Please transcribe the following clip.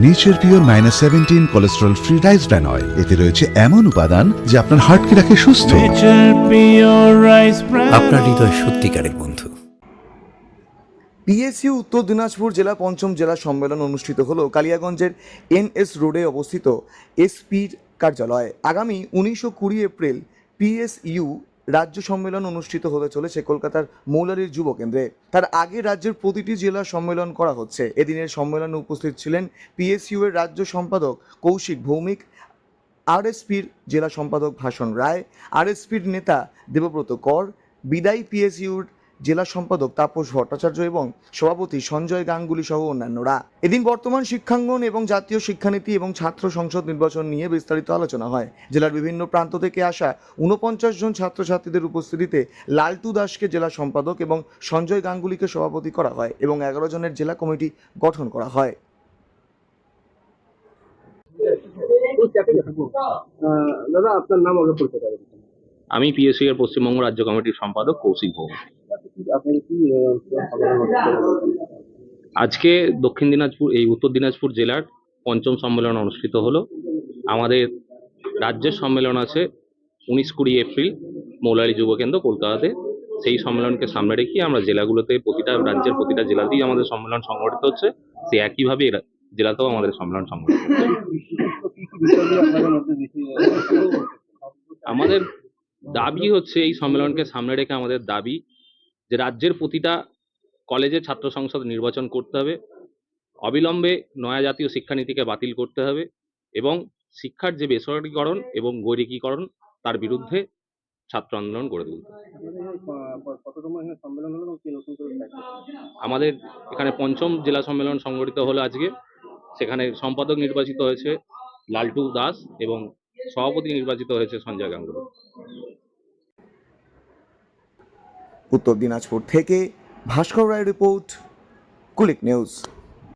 Nature pure minus seventeen cholesterol free rice bran oil এতে রয়েছে এমন উপাদান যা আপনার হার্টকে রাখে সুস্থ. আপনার হৃদয় সত্যিকারের বন্ধু। পিএসইউ উত্তর দিনাজপুর জেলা পঞ্চম জেলা সম্মেলন অনুষ্ঠিত হলো কালিয়াগঞ্জের এনএস রোডে অবস্থিত এসপির কার্যালয়ে। আগামী উনিশশো কুড়ি এপ্রিল পিএসইউ রাজ্য সম্মেলন অনুষ্ঠিত হতে চলেছে কলকাতার মৌলারির যুব কেন্দ্রে। তার আগে রাজ্যের প্রতিটি জেলা সম্মেলন করা হচ্ছে। এদিনের সম্মেলনে উপস্থিত ছিলেন পিএসইউ এর রাজ্য সম্পাদক কৌশিক ভৌমিক, আরএসপির জেলা সম্পাদক ভাষণ রায়, আরএসপির নেতা দেবব্রত কর, বিদায়ী পিএসইউর জেলা সম্পাদক তাপস ভট্টাচার্য এবং সভাপতি সঞ্জয় গাঙ্গুলি সহ অন্যান্যরা। এদিন বর্তমান শিক্ষাঙ্গন এবং জাতীয় শিক্ষানীতি এবং ছাত্র সংসদ নির্বাচন নিয়ে বিস্তারিত আলোচনা হয়। জেলার বিভিন্ন প্রান্ত থেকে আসা উনপঞ্চাশ জন ছাত্রছাত্রীদের উপস্থিতিতে লালটু দাসকে জেলা সম্পাদক এবং সঞ্জয় গাঙ্গুলিকে সভাপতি করা হয় এবং এগারো জনের জেলা কমিটি গঠন করা হয়। দাদা আপনার নাম আগে করে দিন। আমি পিএসসি এর পশ্চিমবঙ্গ রাজ্য কমিটির সম্পাদক কৌশিক ভৌম আজকে দক্ষিণ দিনাজপুর, এই উত্তর দিনাজপুর জেলার পঞ্চম সম্মেলন অনুষ্ঠিত হলো। আমাদের রাজ্যের সম্মেলন আছে উনিশ কুড়ি এপ্রিল, মৌলালী যুব কেন্দ্র, কলকাতাতে। সেই সম্মেলনকে সামনে রেখে আমরা জেলাগুলোতে প্রতিটা রাজ্যের প্রতিটা জেলাতেই আমাদের সম্মেলন সংগঠিত হচ্ছে। সেই একইভাবে জেলাতেও আমাদের সম্মেলন সংগঠিত আমাদের দাবি হচ্ছে এই সম্মেলনকে সামনে রেখে আমাদের দাবি যে রাজ্যের প্রতিটা কলেজে ছাত্র সংসদ নির্বাচন করতে হবে, অবিলম্বে নয়া জাতীয় শিক্ষানীতিকে বাতিল করতে হবে এবং শিক্ষার যে বেসরকারীকরণ এবং গৈরিকীকরণ তার বিরুদ্ধে ছাত্র আন্দোলন গড়ে তুলতে? আমাদের এখানে পঞ্চম জেলা সম্মেলন সংগঠিত হলো আজকে সেখানে সম্পাদক নির্বাচিত হয়েছে লালটু দাস এবং সভাপতি নির্বাচিত হয়েছে সঞ্জয় গাঙ্গুলি উত্তর দিনাজপুর থেকে ভাস্কর রায় রিপোর্ট কুলিক নিউজ।